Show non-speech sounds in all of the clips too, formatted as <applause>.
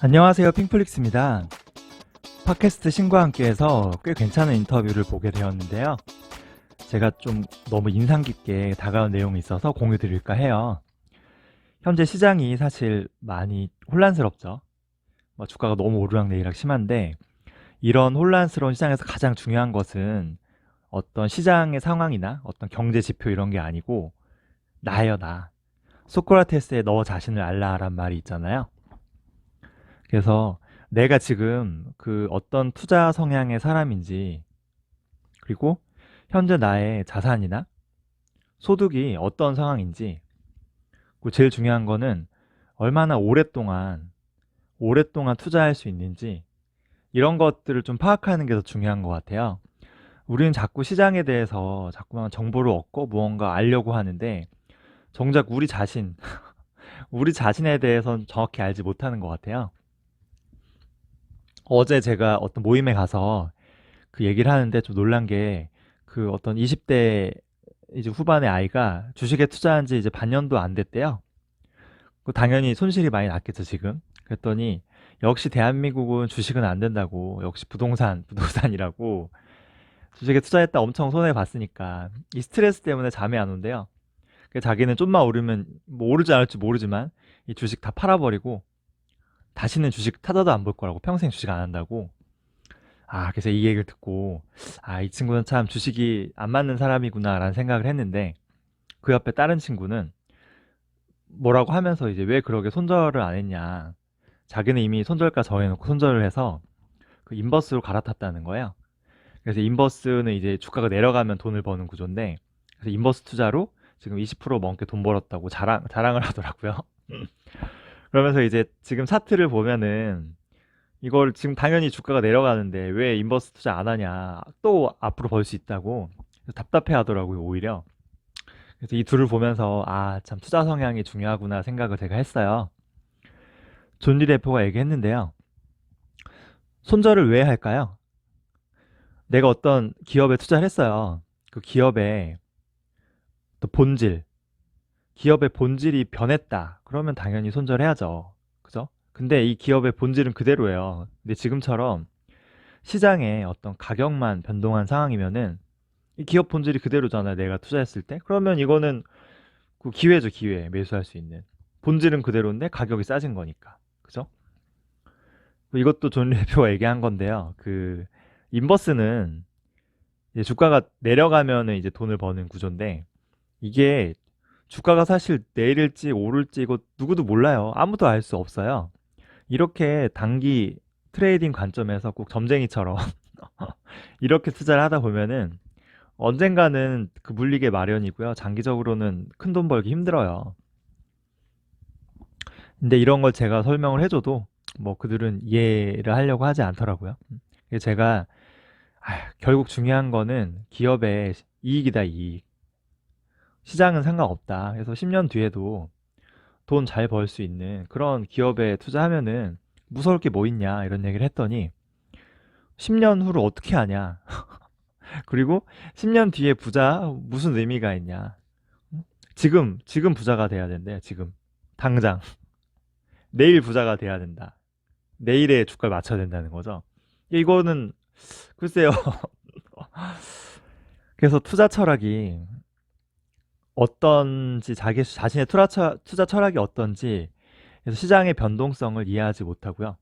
안녕하세요. 핑플릭스입니다. 팟캐스트 신과 함께해서 꽤 괜찮은 인터뷰를 보게 되었는데요. 제가 좀 너무 인상 깊게 다가온 내용이 있어서 공유 드릴까 해요. 현재 시장이 사실 많이 혼란스럽죠. 뭐 주가가 너무 오르락내리락 심한데 이런 혼란스러운 시장에서 가장 중요한 것은 어떤 시장의 상황이나 어떤 경제 지표 이런 게 아니고 나예요, 나. 소크라테스의 너 자신을 알라란 말이 있잖아요. 그래서 내가 지금 그 어떤 투자 성향의 사람인지, 그리고 현재 나의 자산이나 소득이 어떤 상황인지, 그리고 제일 중요한 거는 얼마나 오랫동안, 오랫동안 투자할 수 있는지, 이런 것들을 좀 파악하는 게 더 중요한 것 같아요. 우리는 자꾸 시장에 대해서 자꾸만 정보를 얻고 무언가 알려고 하는데, 정작 우리 자신, <laughs> 우리 자신에 대해서는 정확히 알지 못하는 것 같아요. 어제 제가 어떤 모임에 가서 그 얘기를 하는데 좀 놀란 게 그 어떤 20대 이제 후반의 아이가 주식에 투자한 지 이제 반년도 안 됐대요. 그 당연히 손실이 많이 났겠죠, 지금. 그랬더니 역시 대한민국은 주식은 안 된다고. 역시 부동산, <laughs> 부동산이라고. 주식에 투자했다 엄청 손해 봤으니까 이 스트레스 때문에 잠이 안 온대요. 그 자기는 좀만 오르면 뭐 오르지 않을지 모르지만 이 주식 다 팔아버리고 다시는 주식 타자도 안 볼 거라고 평생 주식 안 한다고. 아, 그래서 이 얘기를 듣고 아, 이 친구는 참 주식이 안 맞는 사람이구나라는 생각을 했는데 그 옆에 다른 친구는 뭐라고 하면서 이제 왜 그러게 손절을 안 했냐. 자기는 이미 손절가 정해놓고 손절을 해서 그 인버스로 갈아탔다는 거예요. 그래서 인버스는 이제 주가가 내려가면 돈을 버는 구조인데 그래서 인버스 투자로 지금 20% 넘게 돈 벌었다고 자랑, 자랑을 <laughs> 하더라고요. 그러면서 이제 지금 차트를 보면은 이걸 지금 당연히 주가가 내려가는데 왜 인버스 투자 안 하냐. 또 앞으로 벌 수 있다고 답답해 하더라고요, 오히려. 그래서 이 둘을 보면서 아, 참 투자 성향이 중요하구나 생각을 제가 했어요. 존리 대표가 얘기했는데요. 손절을 왜 할까요? 내가 어떤 기업에 투자를 했어요. 그 기업에 또 본질, 기업의 본질이 변했다. 그러면 당연히 손절해야죠. 그죠? 근데 이 기업의 본질은 그대로예요. 근데 지금처럼 시장에 어떤 가격만 변동한 상황이면은 이 기업 본질이 그대로잖아요. 내가 투자했을 때. 그러면 이거는 그 기회죠, 기회. 매수할 수 있는. 본질은 그대로인데 가격이 싸진 거니까. 그죠? 이것도 존 대표가 <laughs> 얘기한 건데요. 그 인버스는 주가가 내려가면은 이제 돈을 버는 구조인데 이게 주가가 사실 내릴지 오를지 이거 누구도 몰라요. 아무도 알 수 없어요. 이렇게 단기 트레이딩 관점에서 꼭 점쟁이처럼 <laughs> 이렇게 투자를 하다 보면은 언젠가는 그 물리게 마련이고요. 장기적으로는 큰 돈 벌기 힘들어요. 근데 이런 걸 제가 설명을 해줘도 뭐 그들은 이해를 하려고 하지 않더라고요. 그래서 제가 아, 결국 중요한 거는 기업의 이익이다, 이익. 시장은 상관없다. 그래서 10년 뒤에도 돈 잘 벌 수 있는 그런 기업에 투자하면은 무서울 게 뭐 있냐 이런 얘기를 했더니 10년 후를 어떻게 하냐. <laughs> 그리고 10년 뒤에 부자 무슨 의미가 있냐. 응? 지금 지금 부자가 돼야 된대. 지금 당장 <laughs> 내일 부자가 돼야 된다. 내일의 주가를 맞춰야 된다는 거죠. 이거는 글쎄요. <laughs> 그래서 투자 철학이 어떤지 자기 자신의 투자, 철- 투자 철학이 어떤지 그래서 시장의 변동성을 이해하지 못하고요.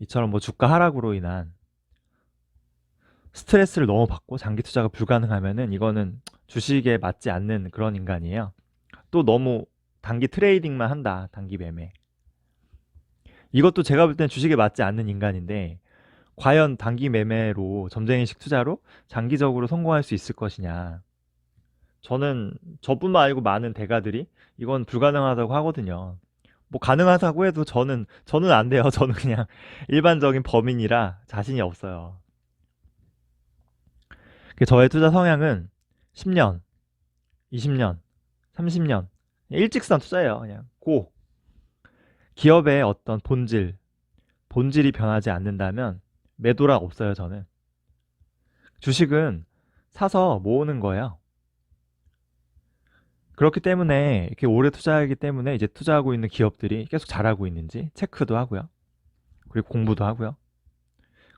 이처럼 뭐 주가 하락으로 인한 스트레스를 너무 받고 장기 투자가 불가능하면은 이거는 주식에 맞지 않는 그런 인간이에요. 또 너무 단기 트레이딩만 한다. 단기 매매. 이것도 제가 볼땐 주식에 맞지 않는 인간인데 과연 단기 매매로 점쟁이식 투자로 장기적으로 성공할 수 있을 것이냐. 저는 저뿐만 아니고 많은 대가들이 이건 불가능하다고 하거든요. 뭐 가능하다고 해도 저는 저는 안 돼요. <laughs> 저는 그냥 일반적인 범인이라 자신이 없어요. 그 저의 투자 성향은 10년, 20년, 30년 일직선 투자예요. 그냥 고. 기업의 어떤 본질, 본질이 변하지 않는다면 매도라 없어요, 저는. 주식은 사서 모으는 거예요. 그렇기 때문에 이렇게 오래 투자하기 때문에 이제 투자하고 있는 기업들이 계속 잘하고 있는지 체크도 하고요. 그리고 공부도 하고요.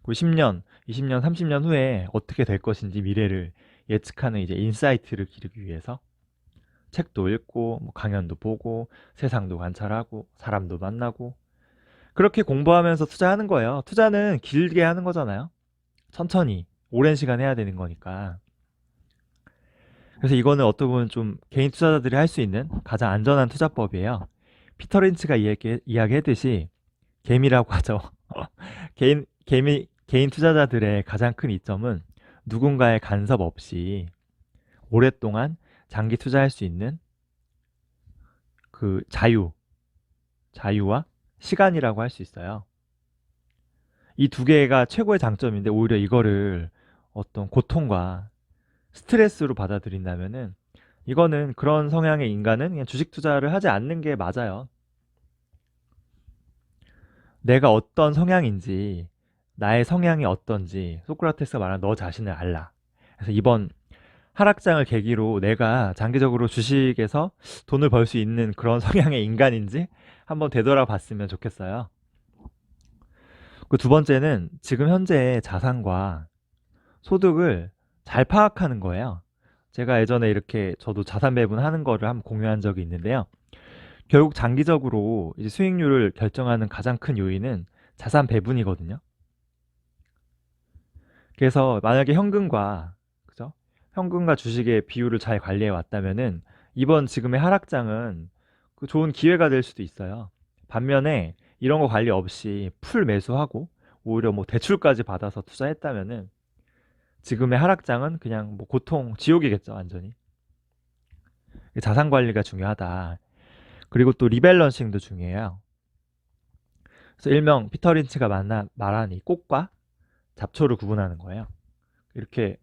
그리고 10년, 20년, 30년 후에 어떻게 될 것인지 미래를 예측하는 이제 인사이트를 기르기 위해서 책도 읽고 뭐 강연도 보고 세상도 관찰하고 사람도 만나고 그렇게 공부하면서 투자하는 거예요. 투자는 길게 하는 거잖아요. 천천히 오랜 시간 해야 되는 거니까. 그래서 이거는 어떻게 보면 좀 개인 투자자들이 할 수 있는 가장 안전한 투자법이에요. 피터 린츠가 이야기, 이야기했듯이 개미라고 <laughs> 하죠. 개인 개미 개인 투자자들의 가장 큰 이점은 누군가의 간섭 없이 오랫동안 장기 투자할 수 있는 그 자유, 자유와 시간이라고 할 수 있어요. 이 두 개가 최고의 장점인데 오히려 이거를 어떤 고통과 스트레스로 받아들인다면은 이거는 그런 성향의 인간은 그냥 주식 투자를 하지 않는 게 맞아요. 내가 어떤 성향인지, 나의 성향이 어떤지 소크라테스가 말한 너 자신을 알라. 그래서 이번 하락장을 계기로 내가 장기적으로 주식에서 돈을 벌 수 있는 그런 <laughs> 성향의 인간인지 한번 되돌아봤으면 좋겠어요. 그 두 번째는 지금 현재의 자산과 소득을 잘 파악하는 거예요. 제가 예전에 이렇게 저도 자산 배분하는 거를 한번 공유한 적이 있는데요. 결국 장기적으로 이제 수익률을 결정하는 가장 큰 요인은 자산 배분이거든요. 그래서 만약에 현금과 그죠? 현금과 주식의 비율을 잘 관리해 왔다면은 이번 지금의 하락장은 그 좋은 기회가 될 수도 있어요. 반면에 이런 거 관리 없이 풀 매수하고 오히려 뭐 대출까지 받아서 투자했다면은 지금의 하락장은 그냥 뭐 고통, 지옥이겠죠, 완전히. 자산 관리가 중요하다. 그리고 또 리밸런싱도 중요해요. 그래서 일명 피터 린치가 만나, 말한 이 꽃과 잡초를 구분하는 거예요. 이렇게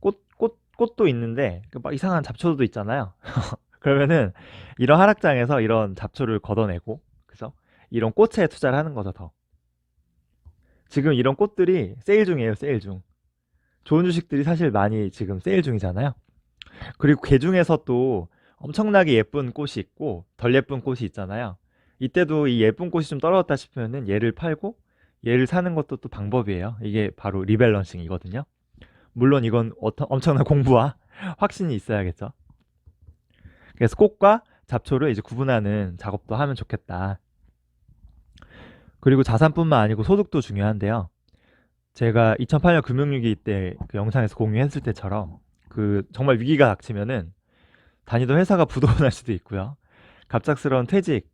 꽃, 꽃, 꽃도 있는데 그막 이상한 잡초도 있잖아요. <laughs> 그러면은 이런 하락장에서 이런 잡초를 걷어내고, 그죠? 이런 꽃에 투자를 하는 거죠, 더. 지금 이런 꽃들이 세일 중이에요, 세일 중. 좋은 주식들이 사실 많이 지금 세일 중이잖아요. 그리고 그 중에서 또 엄청나게 예쁜 꽃이 있고 덜 예쁜 꽃이 있잖아요. 이때도 이 예쁜 꽃이 좀 떨어졌다 싶으면은 얘를 팔고 얘를 사는 것도 또 방법이에요. 이게 바로 리밸런싱이거든요. 물론 이건 어떤 엄청난 <laughs> 공부와 확신이 있어야겠죠. 그래서 꽃과 잡초를 이제 구분하는 작업도 하면 좋겠다. 그리고 자산뿐만 아니고 소득도 중요한데요. 제가 2008년 금융위기 때 그 영상에서 공유했을 때처럼 그 정말 위기가 닥치면은 다니던 회사가 부도가 <laughs> 날 수도 있고요. 갑작스러운 퇴직,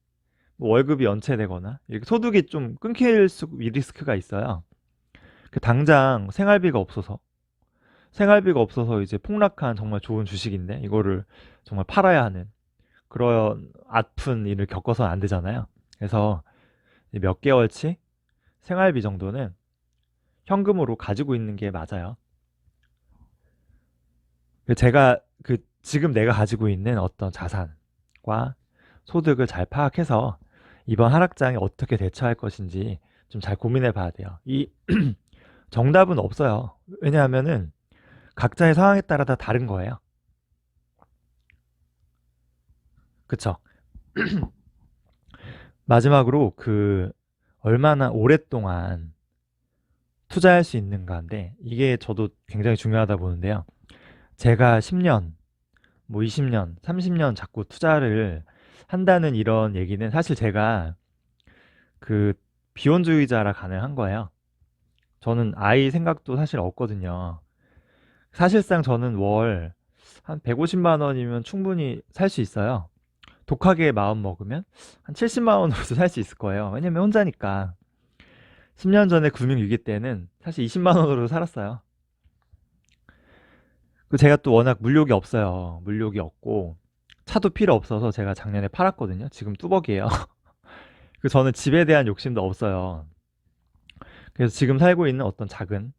뭐 월급이 연체되거나 이렇게 소득이 좀 끊길 수 리스크가 있어요. 그 당장 생활비가 없어서 생활비가 없어서 이제 폭락한 정말 좋은 주식인데 이거를 정말 팔아야 하는 그런 아픈 일을 겪어서는 안 되잖아요. 그래서 몇 개월치 생활비 정도는 현금으로 가지고 있는 게 맞아요. 그 제가 그 지금 내가 가지고 있는 어떤 자산과 소득을 잘 파악해서 이번 하락장에 어떻게 대처할 것인지 좀 잘 고민해 봐야 돼요. 이 <clears throat> 정답은 없어요. 왜냐하면은 각자의 상황에 따라 다 다른 거예요. 그쵸? <clears throat> 마지막으로 그 얼마나 오랫동안 투자할 수 있는가인데 이게 저도 굉장히 중요하다 보는데요. 제가 10년, 뭐 20년, 30년 자꾸 투자를 한다는 이런 얘기는 사실 제가 그 비혼주의자라 가능한 거예요. 저는 아이 생각도 사실 없거든요. 사실상 저는 월 한 150만 원이면 충분히 살 수 있어요. 독하게 마음 먹으면 한 70만 원으로도 살 수 있을 거예요. 왜냐면 혼자니까. 10년 전에 금융위기 때는 사실 20만 원으로 살았어요. 그 제가 또 워낙 물욕이 없어요. 물욕이 없고 차도 필요 없어서 제가 작년에 팔았거든요. 지금 뚜벅이에요. <laughs> 그 저는 집에 대한 욕심도 없어요. 그래서 지금 살고 있는 어떤 작은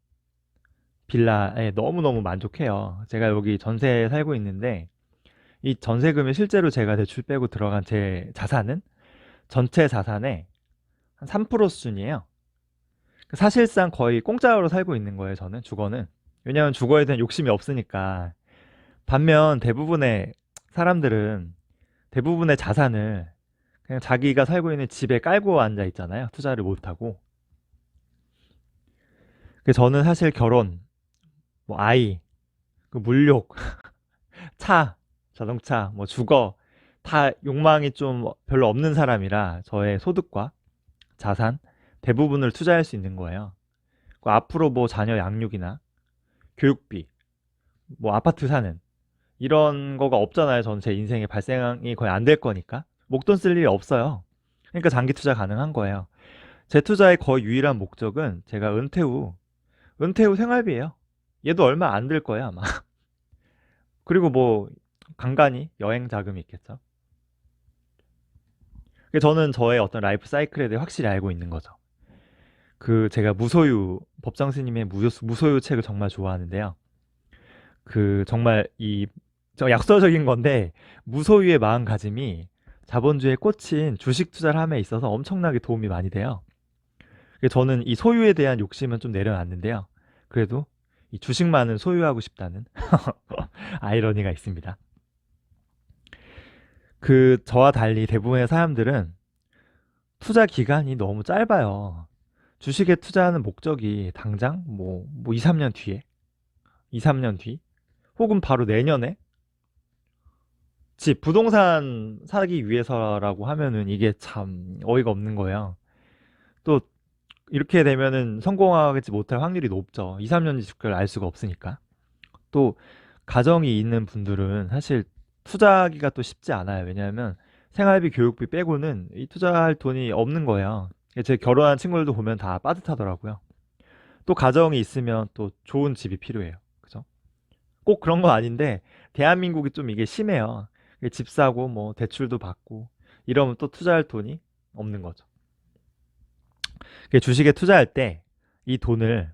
빌라에 너무너무 만족해요. 제가 여기 전세에 살고 있는데 이 전세금이 실제로 제가 대출 빼고 들어간 제 자산은 전체 자산의 한 3% 수준이에요. 사실상 거의 공짜로 살고 있는 거예요, 저는 주거는. 왜냐하면 주거에 대한 욕심이 없으니까. 반면 대부분의 사람들은 대부분의 자산을 그냥 자기가 살고 있는 집에 깔고 앉아 있잖아요. 투자를 못 하고. 저는 사실 결혼, 뭐 아이, 그 물욕, <laughs> 차, 자동차, 뭐 주거 다 욕망이 좀 별로 없는 사람이라 저의 소득과 자산 대부분을 투자할 수 있는 거예요. 그 앞으로 뭐 자녀 양육이나 교육비, 뭐 아파트 사는 이런 거가 없잖아요. 저는 제 인생에 발생이 거의 안 될 거니까 목돈 쓸 일이 없어요. 그러니까 장기 투자 가능한 거예요. 제 투자의 거의 유일한 목적은 제가 은퇴 후 은퇴 후 생활비예요. 얘도 얼마 안 들 거야 아마. <laughs> 그리고 뭐 간간히 여행 자금이 있겠죠. 저는 저의 어떤 라이프 사이클에 대해 확실히 알고 있는 거죠. 그 제가 무소유 법정 스님의 무소- 무소유 책을 정말 좋아하는데요. 그 정말 이 저 약서적인 건데 무소유의 마음가짐이 자본주의에 꽂힌 주식 투자를 함에 있어서 엄청나게 도움이 많이 돼요. 저는 이 소유에 대한 욕심은 좀 내려놨는데요. 그래도 이 주식만은 소유하고 싶다는 <laughs> 아이러니가 있습니다. 그 저와 달리 대부분의 사람들은 투자 기간이 너무 짧아요. 주식에 투자하는 목적이 당장 뭐, 뭐 2, 3년 뒤에, 2, 3년 뒤, 혹은 바로 내년에 집, 부동산 사기 위해서라고 하면은 이게 참 어이가 없는 거예요. 또 이렇게 되면은 성공하지 못할 확률이 높죠. 2, 3년 뒤 주가를 알 수가 없으니까. 또 가정이 있는 분들은 사실 투자하기가 또 쉽지 않아요. 왜냐하면 생활비, 교육비 빼고는 이 투자할 돈이 없는 거예요. 제 결혼한 친구들도 보면 다 빠듯하더라고요. 또 가정이 있으면 또 좋은 집이 필요해요. 그죠? 꼭 그런 건 아닌데 대한민국이 좀 이게 심해요. 집 사고 뭐 대출도 받고 이러면 또 투자할 돈이 없는 거죠. 그 주식에 투자할 때 이 돈을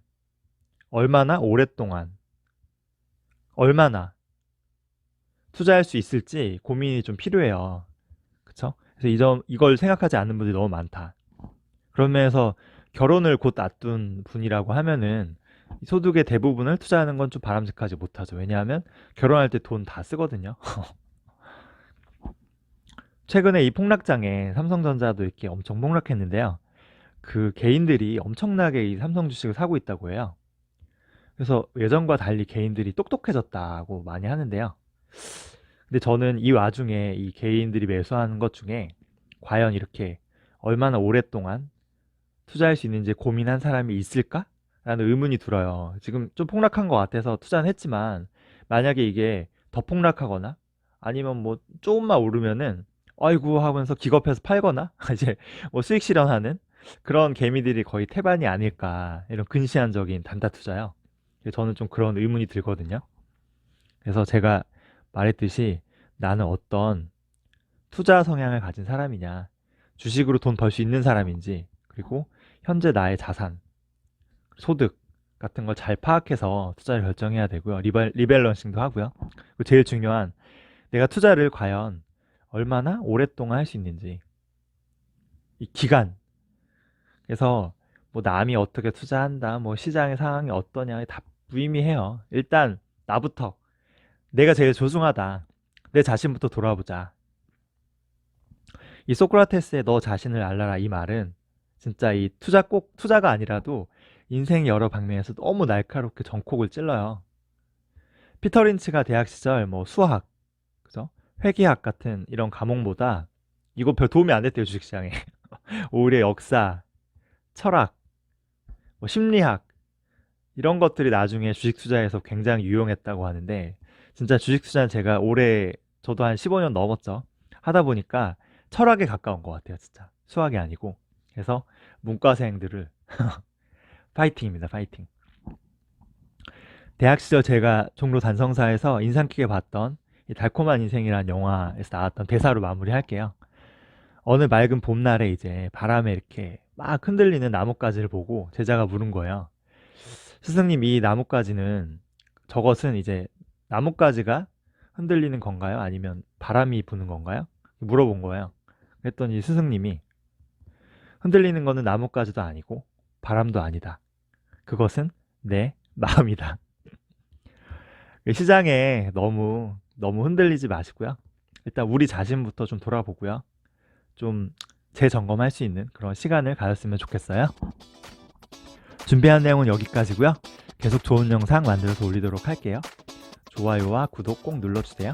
얼마나 오랫동안 얼마나 투자할 수 있을지 고민이 좀 필요해요. 그쵸? 그래서 이 점, 이걸 생각하지 않는 분들이 너무 많다. 그런 면에서 결혼을 곧 앞둔 분이라고 하면은 이 소득의 대부분을 투자하는 건 좀 바람직하지 못하죠. 왜냐하면 결혼할 때 돈 다 쓰거든요. <laughs> 최근에 이 폭락장에 삼성전자도 이렇게 엄청 폭락했는데요. 그 개인들이 엄청나게 이 삼성 주식을 사고 있다고 해요. 그래서 예전과 달리 개인들이 똑똑해졌다고 많이 하는데요. 근데 저는 이 와중에 이 개인들이 매수하는 것 중에 과연 이렇게 얼마나 오랫동안 투자할 수 있는지 고민한 사람이 있을까? 라는 의문이 들어요. 지금 좀 폭락한 것 같아서 투자는 했지만 만약에 이게 더 폭락하거나 아니면 뭐 조금만 오르면은 아이고 하면서 기겁해서 팔거나 <laughs> 이제 뭐 수익 실현하는 그런 개미들이 거의 태반이 아닐까 이런 근시안적인 단타 투자요. 저는 좀 그런 의문이 들거든요. 그래서 제가 말했듯이 나는 어떤 투자 성향을 가진 사람이냐, 주식으로 돈 벌 수 있는 사람인지, 그리고 현재 나의 자산, 소득 같은 걸 잘 파악해서 투자를 결정해야 되고요. 리밸, 리밸런싱도 하고요. 그리고 제일 중요한 내가 투자를 과연 얼마나 오랫동안 할 수 있는지 이 기간 그래서 뭐 남이 어떻게 투자한다 뭐 시장의 상황이 어떠냐 다 무의미해요 일단 나부터 내가 제일 소중하다 내 자신부터 돌아보자 이 소크라테스의 너 자신을 알라라 이 말은 진짜 이 투자 꼭 투자가 아니라도 인생 여러 방면에서 너무 날카롭게 전콕을 찔러요. 피터 린치가 대학 시절 뭐 수학 그죠? 회계학 같은 이런 과목보다 이거 별 도움이 안 됐대요 주식시장에. <laughs> 오히려 역사 철학 뭐 심리학 이런 것들이 나중에 주식 투자에서 굉장히 유용했다고 하는데 진짜 주식 투자는 제가 올해 저도 한 15년 넘었죠. 하다 보니까 철학에 가까운 것 같아요 진짜. 수학이 아니고 그래서 문과생들을 <laughs> 파이팅입니다 파이팅 대학 시절 제가 종로 단성사에서 인상 깊게 봤던 이 달콤한 인생이라는 영화에서 나왔던 대사로 마무리할게요. 어느 맑은 봄날에 이제 바람에 이렇게 막 흔들리는 나뭇가지를 보고 제자가 물은 거예요. 스승님, 이 나뭇가지는 저것은 이제 나뭇가지가 흔들리는 건가요? 아니면 바람이 부는 건가요? 물어본 거예요. 그랬더니 스승님이 흔들리는 거는 나뭇가지도 아니고 바람도 아니다. 그것은 내 마음이다. 시장에 너무 너무 흔들리지 마시고요. 일단 우리 자신부터 좀 돌아보고요. 좀 재점검할 수 있는 그런 시간을 가졌으면 좋겠어요. 준비한 내용은 여기까지고요. 계속 좋은 영상 만들어서 올리도록 할게요. 좋아요와 구독 꼭 눌러주세요.